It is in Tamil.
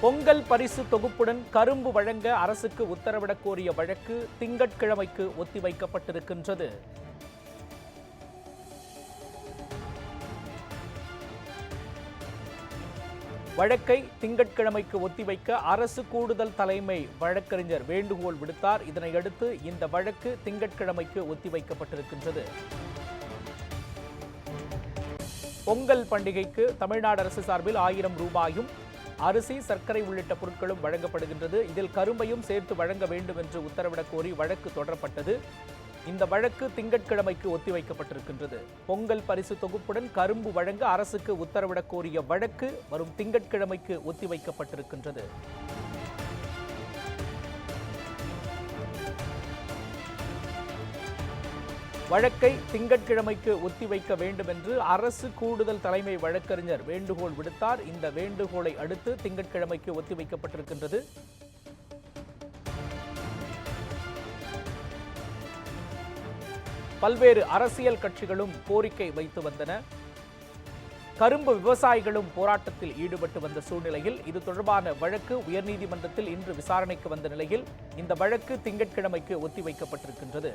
பொங்கல் பரிசு தொகுப்புடன் கரும்பு வழங்க அரசுக்கு உத்தரவிடக் கோரிய வழக்கு திங்கட்கிழமைக்கு ஒத்திவைக்கப்பட்டிருக்கின்றது. வழக்கை திங்கட்கிழமைக்கு ஒத்திவைக்க அரசு கூடுதல் தலைமை வழக்கறிஞர் வேண்டுகோள் விடுத்தார். இதனையடுத்து இந்த வழக்கு திங்கட்கிழமைக்கு ஒத்திவைக்கப்பட்டிருக்கின்றது. பொங்கல் பண்டிகைக்கு தமிழ்நாடு அரசு சார்பில் ஆயிரம் ரூபாயும் அரிசி சர்க்கரை உள்ளிட்ட பொருட்களும் வழங்கப்படுகின்றது. இதில் கரும்பையும் சேர்த்து வழங்க வேண்டும் என்று உத்தரவிடக் கோரி வழக்கு தொடரப்பட்டது. இந்த வழக்கு திங்கட்கிழமைக்கு ஒத்திவைக்கப்பட்டிருக்கின்றது. பொங்கல் பரிசு தொகுப்புடன் கரும்பு வழங்க அரசுக்கு உத்தரவிடக் கோரிய வழக்கு வரும் திங்கட்கிழமைக்கு ஒத்திவைக்கப்பட்டிருக்கின்றது. வழக்கை திங்கட்கிழமைக்கு ஒத்திவைக்க வேண்டும் என்று அரசு கூடுதல் தலைமை வழக்கறிஞர் வேண்டுகோள் விடுத்தார். இந்த வேண்டுகோளை அடுத்து திங்கட்கிழமைக்கு ஒத்திவைக்கப்பட்டிருக்கின்றது. பல்வேறு அரசியல் கட்சிகளும் கோரிக்கை வைத்து வந்தன. கரும்பு விவசாயிகளும் போராட்டத்தில் ஈடுபட்டு வந்த சூழ்நிலையில் இது தொடர்பான வழக்கு உயர்நீதிமன்றத்தில் இன்று விசாரணைக்கு வந்த நிலையில் இந்த வழக்கு திங்கட்கிழமைக்கு ஒத்திவைக்கப்பட்டிருக்கின்றது.